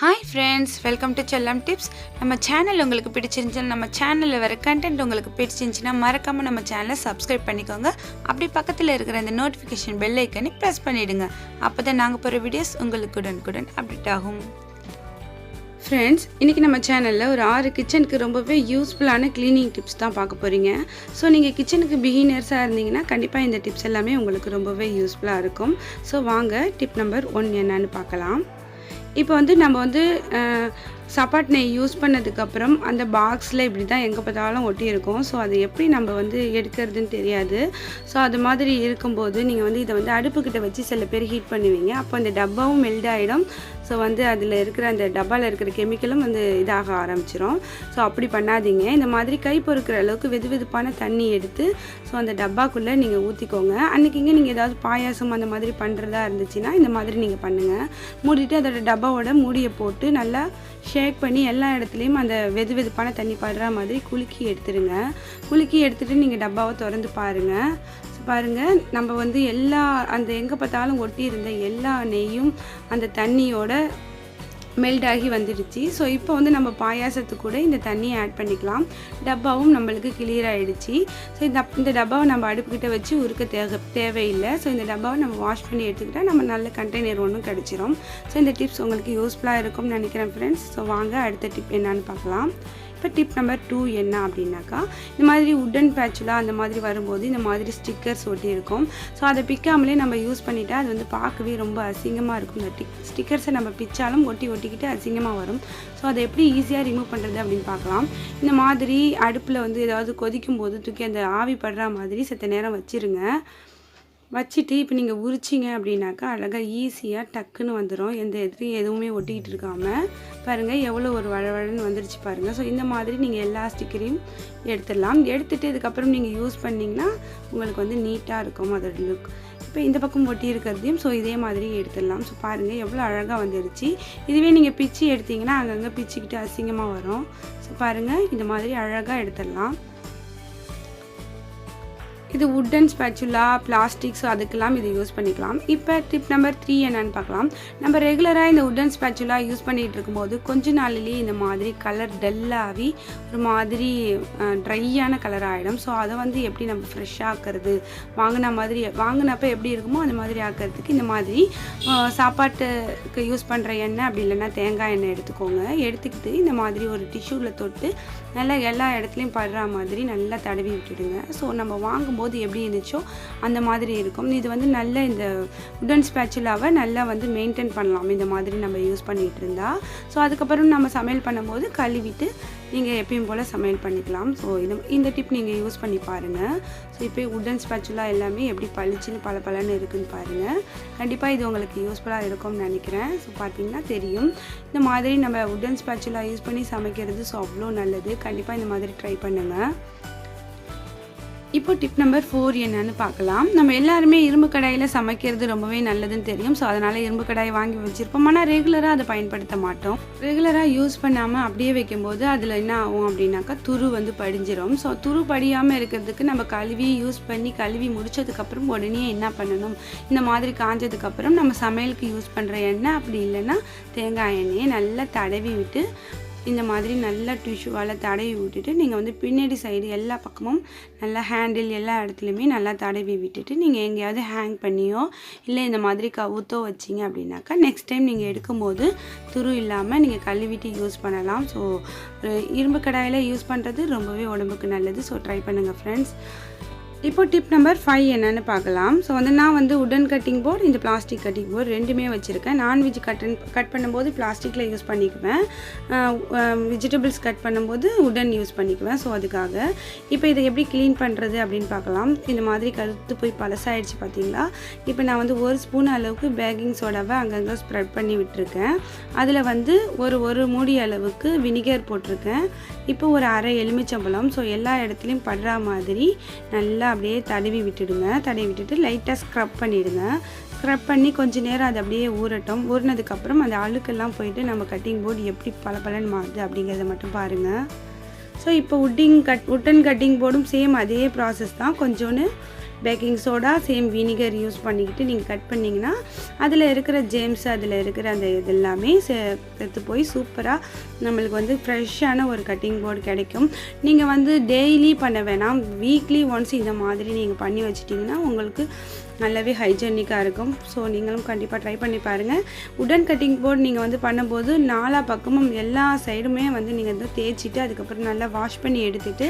Hi friends welcome to Chellam tips நம்ம channel உங்களுக்கு பிடிச்சிருந்துச்சுன்னா நம்ம சேனலில் வர கண்டென்ட் உங்களுக்கு பிடிச்சிருந்துச்சுன்னா மறக்காமல் நம்ம சேனலை சப்ஸ்கிரைப் பண்ணிக்கோங்க. அப்படி பக்கத்தில் இருக்கிற அந்த நோட்டிஃபிகேஷன் பெல் ஐக்கனை ப்ரெஸ் பண்ணிவிடுங்க அப்போ தான் நாங்கள் போகிற வீடியோஸ் உங்களுக்கு உடனுக்குடன் அப்டேட் ஆகும். ஃப்ரெண்ட்ஸ் இன்றைக்கி நம்ம சேனலில் ஒரு ஆறு கிச்சனுக்கு ரொம்பவே யூஸ்ஃபுல்லான க்ளீனிங் டிப்ஸ் தான் பார்க்க போகிறீங்க ஸோ நீங்கள் கிச்சனுக்கு பிகினர்ஸாக இருந்தீங்கன்னா கண்டிப்பாக இந்த டிப்ஸ் எல்லாமே உங்களுக்கு ரொம்பவே யூஸ்ஃபுல்லாக இருக்கும். ஸோ வாங்க டிப் நம்பர் ஒன் என்னன்னு பார்க்கலாம். இப்போ வந்து நம்ம வந்து சப்பாட் நெய் யூஸ் பண்ணதுக்கப்புறம் அந்த பாக்ஸில் இப்படி தான் எங்கே பார்த்தாலும் ஒட்டி இருக்கும் ஸோ அது எப்படி நம்ம வந்து எடுக்கிறதுன்னு தெரியாது. ஸோ அது மாதிரி இருக்கும்போது நீங்கள் வந்து இதை வந்து அடுப்புக்கிட்ட வச்சு சில பேர் ஹீட் பண்ணுவீங்க. அப்போ அந்த டப்பாவும் மெல்ட் ஆகிடும் ஸோ வந்து அதில் இருக்கிற அந்த டப்பாவில் இருக்கிற கெமிக்கலும் வந்து இதாக ஆரம்பிச்சிடும் ஸோ அப்படி பண்ணாதீங்க. இந்த மாதிரி கை பொறுக்கிற அளவுக்கு வெது வெதுப்பான தண்ணி எடுத்து ஸோ அந்த டப்பாக்குள்ளே நீங்கள் ஊற்றிக்கோங்க அன்றைக்கிங்க நீங்கள் ஏதாவது பாயாசம் அந்த மாதிரி பண்ணுறதா இருந்துச்சுன்னா இந்த மாதிரி நீங்கள் பண்ணுங்கள் மூடிட்டு அதோட டப்பாவோட மூடியை போட்டு நல்லா ஷேக் பண்ணி எல்லா இடத்துலையும் அந்த வெது வெதுப்பான தண்ணி படுற மாதிரி குலுக்கி எடுத்துடுங்க. குலுக்கி எடுத்துகிட்டு நீங்கள் டப்பாவை திறந்து பாருங்கள் பாருங்கள் நம்ம வந்து எல்லா அந்த எங்கே பார்த்தாலும் ஒட்டி இருந்த எல்லா நெய்யும் அந்த தண்ணியோட மெல்ட் ஆகி வந்துடுச்சு. ஸோ இப்போ வந்து நம்ம பாயாசத்துக்கு கூட இந்த தண்ணியை ஆட் பண்ணிக்கலாம். டப்பாவும் நம்மளுக்கு கிளியர் ஆகிடுச்சு ஸோ இந்த இந்த டப்பாவை நம்ம அடுப்புக்கிட்ட வச்சு உருக்க தேவை தேவையில்லை. ஸோ இந்த டப்பாவை நம்ம வாஷ் பண்ணி எடுத்துக்கிட்டால் நம்ம நல்ல கண்டெய்னர் ஒன்றும் கிடச்சிரும். ஸோ இந்த டிப்ஸ் உங்களுக்கு யூஸ்ஃபுல்லாக இருக்கும்னு நினைக்கிறேன் ஃப்ரெண்ட்ஸ் ஸோ வாங்க அடுத்த டிப் என்னன்னு பார்க்கலாம். இப்போ டிப் நம்பர் டூ என்ன அப்படின்னாக்கா இந்த மாதிரி உட்டன் பேச்சுலா அந்த மாதிரி வரும்போது இந்த மாதிரி ஸ்டிக்கர்ஸ் ஒட்டி இருக்கும். ஸோ அதை பிக்காமலே நம்ம யூஸ் பண்ணிவிட்டால் அது வந்து பார்க்கவே ரொம்ப அசிங்கமாக இருக்கும். இந்த ஸ்டிக்கர்ஸை நம்ம பிச்சாலும் ஒட்டி ஒட்டிக்கிட்டு அசிங்கமாக வரும். ஸோ அதை எப்படி ஈஸியாக ரிமூவ் பண்ணுறது அப்படின்னு பார்க்கலாம். இந்த மாதிரி அடுப்பில் வந்து ஏதாவது கொதிக்கும் போது தூக்கி அந்த ஆவி படுற மாதிரி செத்த நேரம் வச்சிருங்க. வச்சுட்டு இப்போ நீங்கள் உரிச்சிங்க அப்படின்னாக்கா அழகாக ஈஸியாக டக்குன்னு வந்துடும் எந்த எதிரையும் எதுவுமே ஒட்டிக்கிட்டு இருக்காமல் பாருங்கள் எவ்வளோ ஒரு வழவழன்னு வந்துருச்சு பாருங்கள் ஸோ இந்த மாதிரி நீங்கள் எல்லா ஸ்டிக்கரையும் எடுத்துடலாம். எடுத்துகிட்டு இதுக்கப்புறம் நீங்கள் யூஸ் பண்ணிங்கன்னா உங்களுக்கு வந்து நீட்டாக இருக்கும் அதோட லுக் இப்போ இந்த பக்கம் ஒட்டி இருக்கிறதையும் ஸோ இதே மாதிரி எடுத்துடலாம். ஸோ பாருங்கள் எவ்வளோ அழகாக வந்துருச்சு. இதுவே நீங்கள் பிச்சு எடுத்தீங்கன்னா அங்கங்கே பிச்சுக்கிட்டு அசிங்கமாக வரும். ஸோ பாருங்கள் இந்த மாதிரி அழகாக எடுத்துடலாம். இது உட்டன் ஸ்பேச்சுலா பிளாஸ்டிக்ஸ் அதுக்கெல்லாம் இது யூஸ் பண்ணிக்கலாம். இப்போ டிப் நம்பர் த்ரீ என்னன்னு பார்க்கலாம். நம்ம ரெகுலராக இந்த உட்டன் ஸ்பேச்சுலா யூஸ் பண்ணிகிட்டு இருக்கும்போது கொஞ்ச நாள்லேயே இந்த மாதிரி கலர் டல்லாகி ஒரு மாதிரி ட்ரையான கலர் ஆகிடும் ஸோ அதை வந்து எப்படி நம்ம ஃப்ரெஷ்ஷாக ஆக்கிறது? வாங்கின மாதிரி வாங்கினப்ப எப்படி இருக்குமோ அந்த மாதிரி ஆக்கிறதுக்கு இந்த மாதிரி சாப்பாட்டுக்கு யூஸ் பண்ணுற எண்ணெய் அப்படி இல்லைன்னா தேங்காய் எண்ணெய் எடுத்துக்கோங்க. எடுத்துக்கிட்டு இந்த மாதிரி ஒரு டிஷ்யூவில் தொட்டு நல்லா எல்லா இடத்துலையும் படுற மாதிரி நல்லா தடவி விட்டுடுங்க. ஸோ நம்ம வாங்கும்போது எப்படி இருந்துச்சோ அந்த மாதிரி இருக்கும். இது வந்து நல்ல இந்த உடன் ஸ்பேச்சுலாவை நல்லா வந்து மெயின்டைன் பண்ணலாம். இந்த மாதிரி நம்ம யூஸ் பண்ணிகிட்டு இருந்தால் ஸோ அதுக்கப்புறம் நம்ம சமையல் பண்ணும்போது கழுவிட்டு நீங்கள் எப்பயும் போல் சமையல் பண்ணிக்கலாம். ஸோ இது இந்த டிப் நீங்கள் யூஸ் பண்ணி பாருங்கள் ஸோ இப்போ உடன் ஸ்பேச்சுலா எல்லாமே எப்படி பளிச்சுன்னு பல பலன்னு இருக்குன்னு பாருங்கள் கண்டிப்பாக இது உங்களுக்கு யூஸ்ஃபுல்லாக இருக்கும்னு நினைக்கிறேன். ஸோ பார்த்தீங்கன்னா தெரியும். இந்த மாதிரி நம்ம உடன் ஸ்பேச்சுலா யூஸ் பண்ணி சமைக்கிறது ஸோ அவ்வளோ நல்லது. கண்டிப்பாக இந்த மாதிரி ட்ரை பண்ணுங்கள் இப்போ டிப் நம்பர் ஃபோர் என்னன்னு பார்க்கலாம். நம்ம எல்லாருமே இரும்பு கடாயில் சமைக்கிறது ரொம்பவே நல்லதுன்னு தெரியும். ஸோ அதனால் இரும்பு கடாயை வாங்கி வச்சுருப்போம். ஆனால் ரெகுலராக அதை பயன்படுத்த மாட்டோம். ரெகுலராக யூஸ் பண்ணாமல் அப்படியே வைக்கும்போது அதில் என்ன ஆகும் அப்படின்னாக்கா துரு வந்து படிஞ்சிடும் ஸோ துரு படியாமல் இருக்கிறதுக்கு நம்ம கழுவி யூஸ் பண்ணி கழுவி முடிச்சதுக்கப்புறம் உடனே என்ன பண்ணணும்? இந்த மாதிரி காஞ்சதுக்கப்புறம் நம்ம சமையலுக்கு யூஸ் பண்ணுற எண்ணெய் அப்படி இல்லைன்னா தேங்காய் எண்ணெயை நல்லா தடவி விட்டு இந்த மாதிரி நல்லா டிஷ்யூவால் தடவி விட்டுட்டு நீங்கள் வந்து பின்னாடி சைடு எல்லா பக்கமும் நல்லா ஹேண்டில் எல்லா இடத்துலையுமே நல்லா தடவி விட்டுட்டு நீங்கள் எங்கேயாவது ஹேங் பண்ணியோ இல்லை இந்த மாதிரி கவுத்தோ வச்சிங்க அப்படின்னாக்கா நெக்ஸ்ட் டைம் நீங்கள் எடுக்கும்போது துரு இல்லாமல் நீங்கள் கழுவிட்டு யூஸ் பண்ணலாம். ஸோ இரும்பு கடாயில் யூஸ் பண்ணுறது ரொம்பவே உடம்புக்கு நல்லது. ஸோ ட்ரை பண்ணுங்கள் ஃப்ரெண்ட்ஸ் இப்போ டிப் நம்பர் ஃபைவ் என்னன்னு பார்க்கலாம். ஸோ வந்து நான் வந்து உடன் கட்டிங் போர்டு இந்த பிளாஸ்டிக் கட்டிங் போர்டு ரெண்டுமே வச்சுருக்கேன். நான்வெஜ் கட் கட் பண்ணும்போது பிளாஸ்டிக்கில் யூஸ் பண்ணிக்குவேன். வெஜிடபிள்ஸ் கட் பண்ணும்போது உடன் யூஸ் பண்ணிக்குவேன். ஸோ அதுக்காக. இப்போ இதை எப்படி க்ளீன் பண்ணுறது அப்படின்னு பார்க்கலாம். இந்த மாதிரி கருத்து போய் பழசாயிடுச்சு பார்த்தீங்களா? இப்போ நான் வந்து ஒரு ஸ்பூன் அளவுக்கு பேக்கிங் சோடாவை அங்கங்கே ஸ்ப்ரெட் பண்ணி விட்டுருக்கேன். அதில் வந்து ஒரு ஒரு மூடி அளவுக்கு வினிகர் போட்டிருக்கேன். இப்போ ஒரு அரை எலுமிச்சம்பழம். ஸோ எல்லா இடத்துலையும் படுற மாதிரி நல்லா அப்படியே தடவி விட்டுடுங்க. தடவி விட்டுட்டு லைட்டாக ஸ்க்ரப் பண்ணிவிடுங்க ஸ்க்ரப் பண்ணி கொஞ்ச நேரம் அது அப்படியே ஊறட்டும். ஊறினதுக்கப்புறம் அந்த அழுக்கெல்லாம் போயிட்டு நம்ம கட்டிங் போர்டு எப்படி பல மாறுது அப்படிங்கிறத மட்டும் பாருங்கள் ஸோ இப்போ உட்டிங் கட் உட்டன் கட்டிங் போர்டும் சேம் அதே ப்ராசஸ் தான். கொஞ்சோன்னு baking soda same vinegar use பண்ணிக்கிட்டு நீங்கள் கட் பண்ணிங்கன்னா அதில் இருக்கிற ஜேம்ஸ் அதில் இருக்கிற அந்த இது எல்லாமே செத்து போய் சூப்பராக நம்மளுக்கு வந்து ஃப்ரெஷ்ஷான ஒரு கட்டிங் போர்டு கிடைக்கும். நீங்கள் வந்து டெய்லி பண்ண வேணாம். வீக்லி ஒன்ஸ் இந்த மாதிரி நீங்கள் பண்ணி வச்சிட்டிங்கன்னா உங்களுக்கு நல்லாவே ஹைஜெனிக்காக இருக்கும். ஸோ நீங்களும் கண்டிப்பாக ட்ரை பண்ணி பாருங்கள் உடன் கட்டிங் போர்டு நீங்கள் வந்து பண்ணும்போது நாலா பக்கமும் எல்லா சைடுமே வந்து நீங்கள் வந்து தேய்ச்சிட்டு அதுக்கப்புறம் நல்லா வாஷ் பண்ணி எடுத்துகிட்டு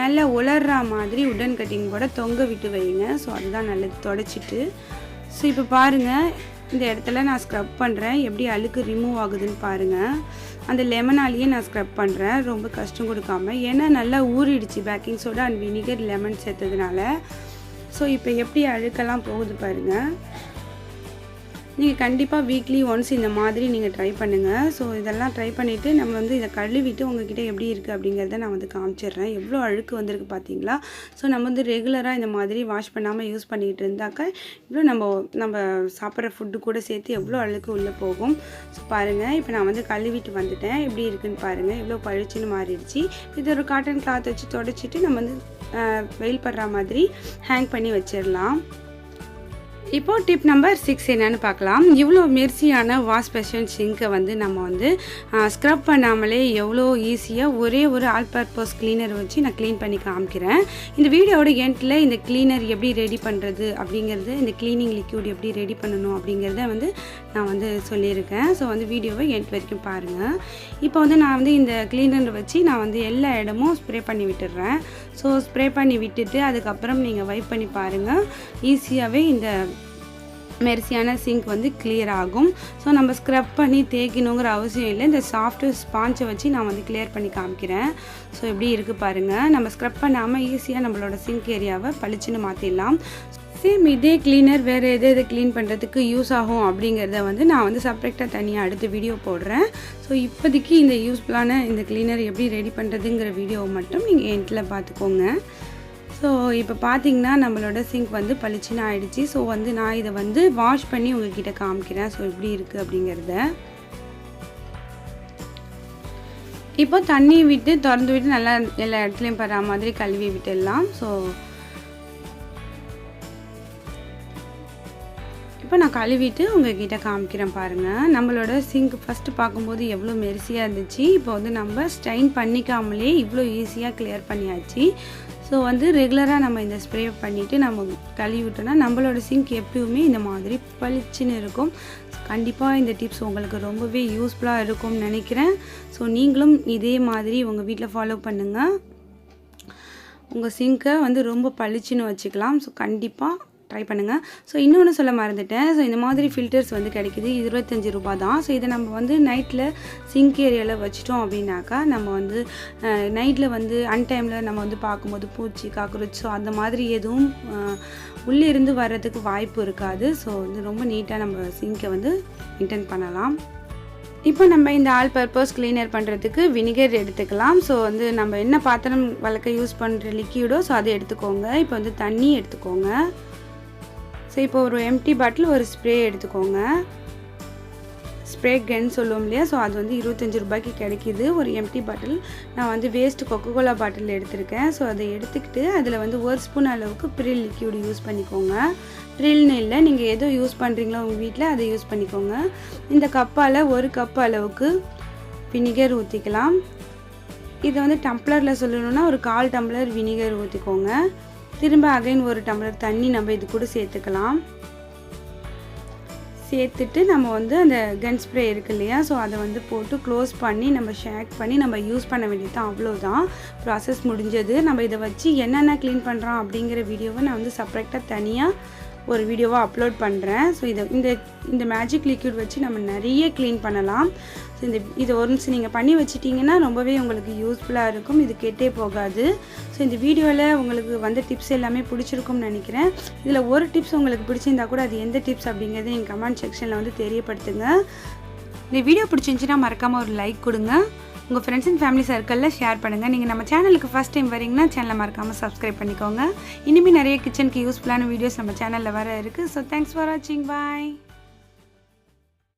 நல்லா உலர்ற மாதிரி உடன் கட்டிங் போட தொங்க விட்டு வைங்க. ஸோ அதுதான் நல்லது. தொடச்சிட்டு. ஸோ இப்போ பாருங்கள் இந்த இடத்துல நான் ஸ்க்ரப் பண்ணுறேன் எப்படி அழுக்கு ரிமூவ் ஆகுதுன்னு பாருங்கள் அந்த லெமனாலேயே நான் ஸ்க்ரப் பண்ணுறேன் ரொம்ப கஷ்டம் கொடுக்காம. ஏன்னா நல்லா ஊறிடுச்சு baking soda and vinegar lemon சேர்த்ததுனால. So இப்போ எப்படி அழுக்கெல்லாம் போகுது பாருங்கள் நீங்கள் கண்டிப்பாக வீக்லி ஒன்ஸ் இந்த மாதிரி நீங்கள் ட்ரை பண்ணுங்கள் ஸோ இதெல்லாம் ட்ரை பண்ணிவிட்டு நம்ம வந்து இதை கழுவிட்டு உங்ககிட்ட எப்படி இருக்குது அப்படிங்கிறத நான் வந்து காமிச்சிடுறேன். எவ்வளோ அழுக்கு வந்திருக்கு பார்த்தீங்களா? ஸோ நம்ம வந்து ரெகுலராக இந்த மாதிரி வாஷ் பண்ணாமல் யூஸ் பண்ணிகிட்டு இருந்தாக்கா இவ்வளோ நம்ம நம்ம சாப்பிட்ற ஃபுட்டு கூட சேர்த்து எவ்வளோ அழுக்கு உள்ளே போகும். ஸோ பாருங்கள் இப்போ நான் வந்து கழுவிட்டு வந்துட்டேன். எப்படி இருக்குன்னு பாருங்கள் எவ்வளோ பழிச்சுன்னு மாறிடுச்சு. இது ஒரு காட்டன் கிளாத் வச்சு தொடச்சிட்டு நம்ம வந்து வெயில் படுற மாதிரி ஹேங் பண்ணி வச்சிடலாம். இப்போ டிப் நம்பர் சிக்ஸ் என்னன்னு பார்க்கலாம். இவ்வளோ மெர்சியான வாஷ் பேஷன் சிங்கை வந்து நம்ம வந்து ஸ்க்ரப் பண்ணாமலே எவ்வளோ ஈஸியாக ஒரே ஒரு ஆல் பர்பஸ் கிளீனர் வச்சு நான் க்ளீன் பண்ணி காமிக்கிறேன். இந்த வீடியோவோட எண்டில் இந்த கிளீனர் எப்படி ரெடி பண்ணுறது அப்படிங்கிறது இந்த க்ளீனிங் லிக்யூட் எப்படி ரெடி பண்ணணும் அப்படிங்கிறத வந்து நான் வந்து சொல்லியிருக்கேன். ஸோ வந்து வீடியோவை எண்ட் வரைக்கும் பாருங்கள் இப்போ வந்து நான் வந்து இந்த கிளீனர் வச்சு நான் வந்து எல்லா இடமும் ஸ்ப்ரே பண்ணி விட்டுடுறேன். ஸோ ஸ்ப்ரே பண்ணி விட்டுட்டு அதுக்கப்புறம் நீங்கள் வைப் பண்ணி பாருங்கள் ஈஸியாகவே இந்த மெர்சியான சிங்க் வந்து கிளியர் ஆகும். ஸோ நம்ம ஸ்க்ரப் பண்ணி தேய்க்கணுங்கிற அவசியம் இல்லை. இந்த சாஃப்ட் ஸ்பாஞ்சை வச்சு நான் வந்து கிளியர் பண்ணி காமிக்கிறேன். ஸோ எப்படி இருக்குது பாருங்கள் நம்ம ஸ்க்ரப் பண்ணாமல் ஈஸியாக நம்மளோட சிங்க் ஏரியாவை பளிச்சுன்னு மாற்றிடலாம் சேம் இதே கிளீனர் வேறு எது எது க்ளீன் பண்ணுறதுக்கு யூஸ் ஆகும் அப்படிங்கிறத வந்து நான் வந்து செப்ரேட்டாக தனியாக அடுத்த வீடியோ போடுறேன். ஸோ இப்போதைக்கு இந்த யூஸ்ஃபுல்லான இந்த கிளீனர் எப்படி ரெடி பண்ணுறதுங்கிற வீடியோவை மட்டும் நீங்கள் என்ட்டில் பார்த்துக்கோங்க. ஸோ இப்போ பார்த்தீங்கன்னா நம்மளோட சிங்க் வந்து பளிச்சுன்னு ஆயிடுச்சு. ஸோ வந்து நான் இதை வந்து வாஷ் பண்ணி உங்ககிட்ட காமிக்கிறேன். ஸோ எப்படி இருக்குது அப்படிங்கிறத. இப்போ தண்ணி விட்டு திறந்து விட்டு நல்லா எல்லா இடத்துலையும் படுற மாதிரி கழுவி விட்டுடலாம். ஸோ இப்போ நான் கழுவிட்டு உங்ககிட்ட காமிக்கிறேன் பாருங்கள் நம்மளோட சிங்க் ஃபஸ்ட்டு பார்க்கும்போது எவ்வளோ மெரிசியாக இருந்துச்சு. இப்போ வந்து நம்ம ஸ்ட்ரைன் பண்ணிக்காமலே இவ்வளோ ஈஸியாக கிளியர் பண்ணியாச்சு. ஸோ வந்து ரெகுலராக நம்ம இந்த ஸ்ப்ரே பண்ணிவிட்டு நம்ம கழுவி விட்டோம்னா நம்மளோட சிங்க் எப்பயுமே இந்த மாதிரி பளிச்சுன்னு இருக்கும். கண்டிப்பாக இந்த டிப்ஸ் உங்களுக்கு ரொம்பவே யூஸ்ஃபுல்லாக இருக்கும்னு நினைக்கிறேன். ஸோ நீங்களும் இதே மாதிரி உங்கள் வீட்டில் ஃபாலோ பண்ணுங்கள் உங்கள் சிங்க்கை வந்து ரொம்ப பளிச்சுன்னு வச்சுக்கலாம். ஸோ கண்டிப்பாக ட்ரை பண்ணுங்கள் ஸோ இன்னொன்று சொல்ல மறந்துட்டேன். ஸோ இந்த மாதிரி ஃபில்டர்ஸ் வந்து கிடைக்கிது. இருபத்தஞ்சி ரூபாய் தான். ஸோ இதை நம்ம வந்து நைட்டில் சிங்க் ஏரியாவில் வச்சிட்டோம் அப்படின்னாக்கா நம்ம வந்து நைட்டில் வந்து அன்டைமில் நம்ம வந்து பார்க்கும்போது பூச்சி காக்ரோச்சோ அந்த மாதிரி எதுவும் அஹ், உள்ளே இருந்து வர்றதுக்கு வாய்ப்பு இருக்காது. ஸோ வந்து ரொம்ப நீட்டாக நம்ம சிங்கை வந்து மெயின்டைன் பண்ணலாம். இப்போ நம்ம இந்த ஆல் பர்பஸ் கிளீனர் பண்ணுறதுக்கு வினிகர் எடுத்துக்கலாம். ஸோ வந்து நம்ம என்ன பாத்திரம் வளர்க்க யூஸ் பண்ணுற லிக்யூடோ ஸோ அதை எடுத்துக்கோங்க. இப்போ வந்து தண்ணி எடுத்துக்கோங்க. ஸோ இப்போ ஒரு எம்டி பாட்டில் ஒரு ஸ்ப்ரே எடுத்துக்கோங்க. ஸ்ப்ரே கன் சொல்லுவோம் இல்லையா? ஸோ அது வந்து இருபத்தஞ்சி ரூபாய்க்கு கிடைக்கிது. ஒரு எம்டி பாட்டில் நான் வந்து வேஸ்ட் கொக்கோகோலா பாட்டில் எடுத்திருக்கேன். ஸோ அதை எடுத்துக்கிட்டு அதில் வந்து ஒரு ஸ்பூன் அளவுக்கு ப்ரில் லிக்யூடு யூஸ் பண்ணிக்கோங்க. ப்ரில்னு இல்லை நீங்கள் எதோ யூஸ் பண்ணுறீங்களோ உங்கள் வீட்டில் அதை யூஸ் பண்ணிக்கோங்க. இந்த கப்பால் ஒரு கப் அளவுக்கு வினிகர் ஊற்றிக்கலாம் இதை வந்து டம்ளரில் சொல்லணும்னா ஒரு கால் டம்ளர் வினிகர் ஊற்றிக்கோங்க திரும்ப அகைன் ஒரு டம்ளர் தண்ணி நம்ம இது கூட சேர்த்துக்கலாம். சேர்த்துட்டு நம்ம வந்து அந்த கன் ஸ்ப்ரே இருக்கு இல்லையா? ஸோ அதை வந்து போட்டு க்ளோஸ் பண்ணி நம்ம ஷேக் பண்ணி நம்ம யூஸ் பண்ண வேண்டியது தான் அவ்வளோதான் ப்ராசஸ் முடிஞ்சது. நம்ம இதை வச்சு என்னென்ன க்ளீன் பண்ணுறோம் அப்படிங்கிற வீடியோவை நான் வந்து செப்பரேட்டாக தனியாக ஒரு வீடியோவாக அப்லோட் பண்ணுறேன் ஸோ இதை இந்த இந்த மேஜிக் லிக்யூட் வச்சு நம்ம நிறைய க்ளீன் பண்ணலாம். ஸோ இந்த இதை ஒன்ஸ் நீங்கள் பண்ணி வச்சிட்டிங்கன்னா ரொம்பவே உங்களுக்கு யூஸ்ஃபுல்லாக இருக்கும். இது கெட்டே போகாது. ஸோ இந்த வீடியோவில் உங்களுக்கு வந்த டிப்ஸ் எல்லாமே பிடிச்சிருக்கும்னு நினைக்கிறேன். இதில் ஒரு டிப்ஸ் உங்களுக்கு பிடிச்சிருந்தா கூட அது எந்த டிப்ஸ் அப்படிங்கிறது எங்கள் கமெண்ட் செக்ஷனில் வந்து தெரியப்படுத்துங்க. இந்த வீடியோ பிடிச்சிருந்துச்சின்னா மறக்காமல் ஒரு லைக் கொடுங்க. உங்கள் ஃப்ரெண்ட்ஸ் அண்ட் ஃபேமிலி சர்க்கிளில் ஷேர் பண்ணுங்கள் நீங்கள் நம்ம சேனலுக்கு ஃபஸ்ட் டைம் வரீங்கன்னா சேனலை மறக்காமல் சப்ஸ்கிரைப் பண்ணிக்கோங்க. இனிமேல் நிறைய கிச்சனுக்கு யூஸ்ஃபுல்லான வீடியோஸ் நம்ம சேனலில் வர இருக்குது ஸோ தேங்க்ஸ் ஃபார் வாட்சிங் பாய்